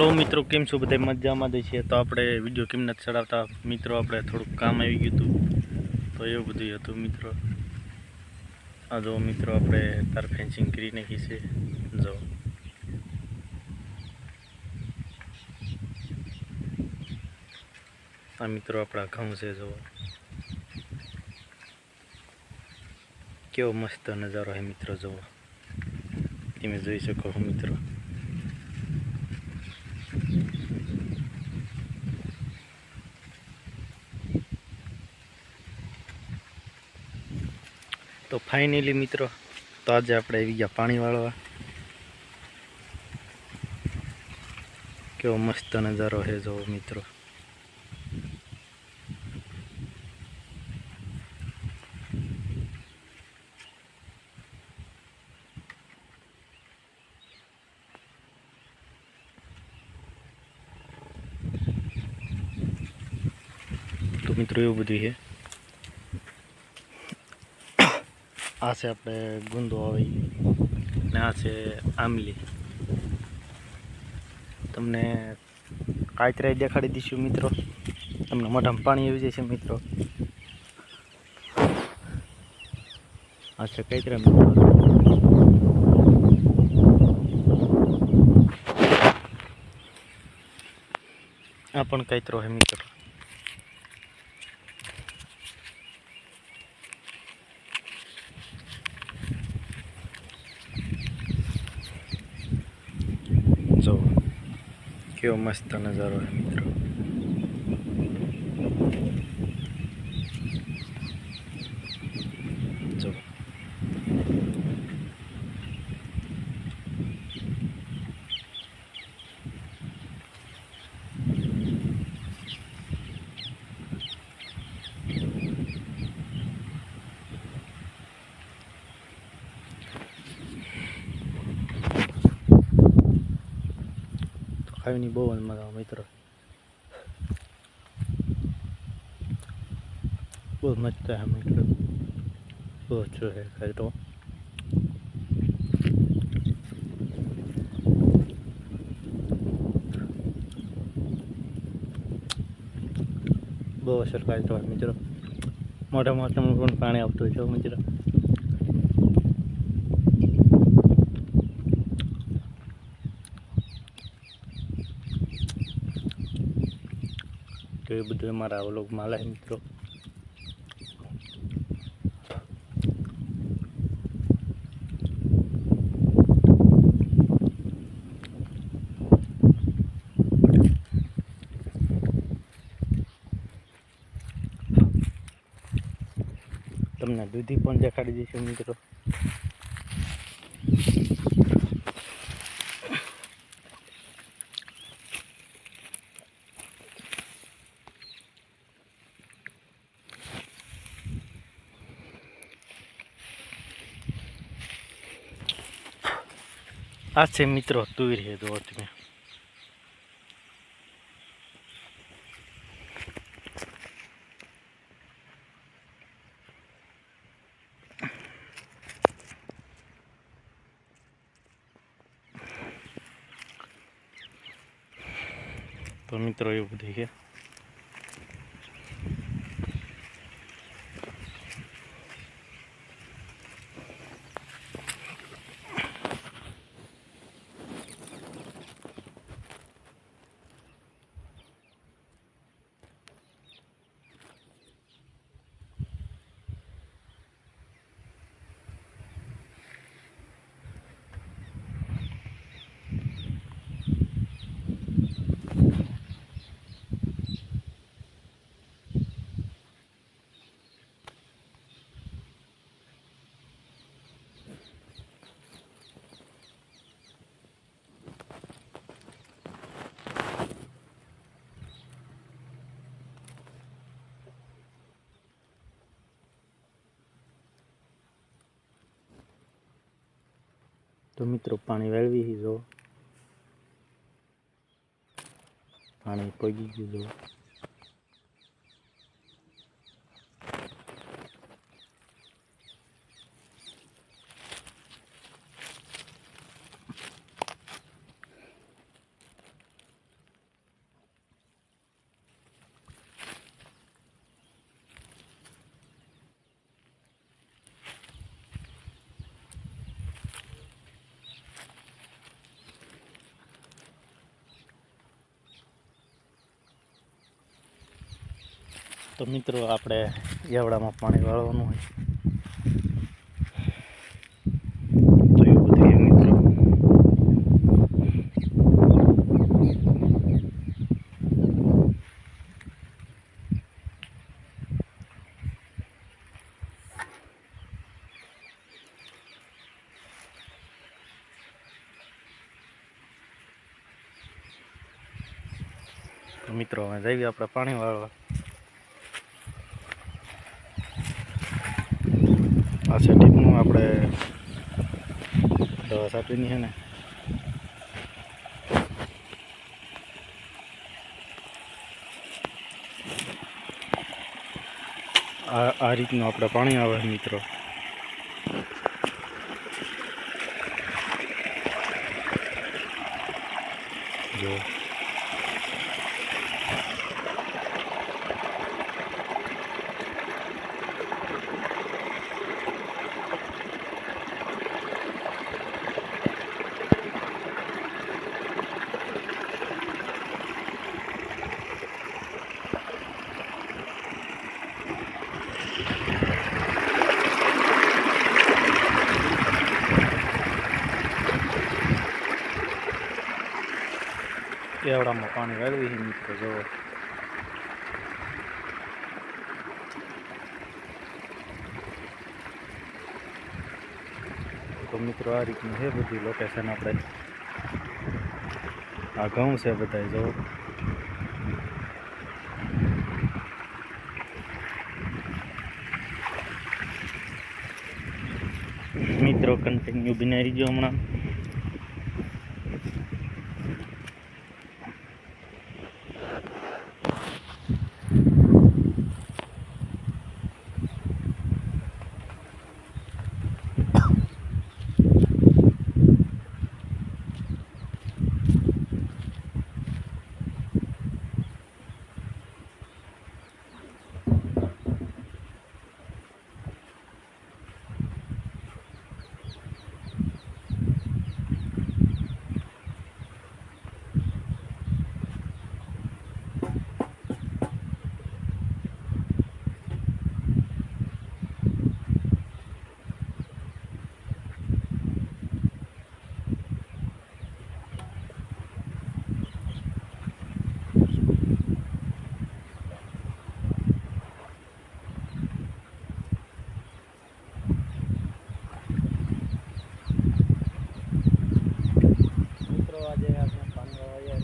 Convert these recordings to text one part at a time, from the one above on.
Hello મિત્રો, કેમ છો? બધા મજામાં જ છે. તો આપણે વીડિયો કેમ નથી ચડાવતા? મિત્રો, આપણે થોડુંક કામ આવી ગયું હતું. તો એવું બધું હતું, મિત્રો. આ જો, મિત્રો, આપણે તાર ફેન્સિંગ કરી નાખી છે. જો. આ મિત્રો આપણા ઘઉં છે, જો. કેવો મસ્ત નજારો છે, મિત્રો જુઓ તમે જોઈ શકો છો, મિત્રો. તો ફાઇનલી મિત્રો, તો આજે આપણે આવી ગયા પાણી વાળવા. કેવો મસ્ત નજારો છે જો મિત્રો. તો મિત્રો, એવું બધું છે. આ છે આપણે ગુંદો આવી ને આ છે આંબલી તમને કાંતરાય દેખાડી દઈશું મિત્રો તમને મોઢામાં પાણી આવી જશે મિત્રો આ છે મિત્રો આ પણ કાંતરો હે મિત્રો જો કેવો મસ્ત નજારો છે મિત્રો જો તો ખાવીની બહુ મારા મિત્રો બહુ મસ્ત હે મિત્રો બહુ ઓછો હે તો બહુ અસર ખાઈ તો મિત્રો મોટા મોટા પણ પાણી આવતું છે મિત્રો તો એ બધું અમારા વ્લોગમાં આલે મિત્રો તમને દૂધી પણ દેખાડી દઈશું મિત્રો આ છે મિત્રો તુર છે જો તમે. તો મિત્રો એવું બધું છે. તો મિત્રો પાણી વેળવી જો. પાણી પગી ગયું જો. તો મિત્રો આપણે યાવડામાં પાણી વાળવાનું હોય તો એવું બધું મિત્રો. મિત્રો હવે જઈએ આપણે પાણી વાળવા. આ આપણે દવા સાપીની છે ને. આ આ રીતનું આપણે પાણી આવે મિત્રો. જો. કેવડામાં પાણી વાળવી છે મિત્રો જો તો મિત્રો આ રીતનું છે બધી લોકેશન આપણે આ ઘઉં છે બધા જો મિત્રો કન્ટિન્યુ બિનારી ગયો હમણાં મિત્રો આજે આપણે પાણી વાળવા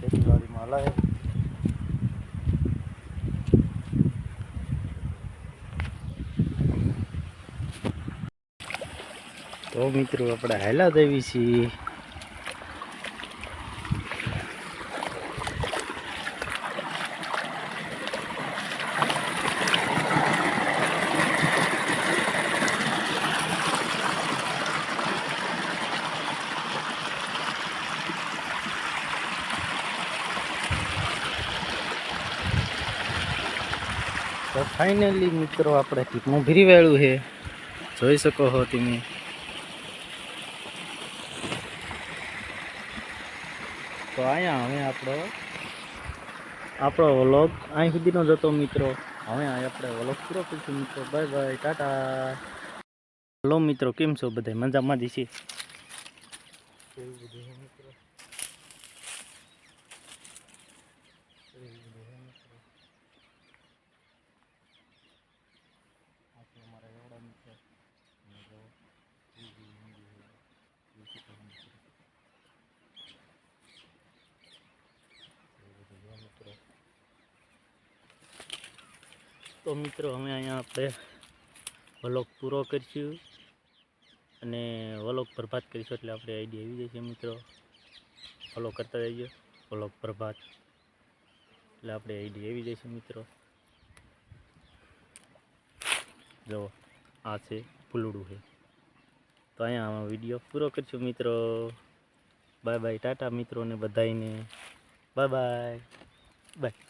ખેતીવાડીમાં હલાય મિત્રો, આપણે હેલા દેવી છીએ. તો ફાઇનલી મિત્રો, આપણે ટીપનું ભીરી વાળું છે. જોઈ શકો છો તમે. તો અહીંયા હવે આપણો આપણો વ્લોગ અહીં સુધીનો જ હતો મિત્રો. હવે આપણે વ્લોગ પૂરો કરીશું મિત્રો. Bye bye, Tata. હલો મિત્રો, કેમ છો? બધા મજામાં જ છે એવું બધું છે મિત્રો એવું બધું છે મિત્રો આ છે અમારા એવડા મિત્રો અને જો ટીવી હિન્દી જોઈ શકો છો મિત્રો એવું બધું છે મિત્રો તો મિત્રો અમે અહીંયા આપણે વલોગ પૂરો કરીશું અને વલોગ પ્રભાત કરીશું એટલે આપણે આઈડિયા આવી જશે મિત્રો. ફોલો કરતા રહીજો. વલોગ પ્રભાત. એટલે આપણે આઈડી આવી જશે મિત્રો. જો, આ છે ફૂલડું છે. તો અહીંયા વીડિયો પૂરો કરીશું મિત્રો. બાય બાય ટાટા મિત્રોને બધાઈને બાય બાય બાય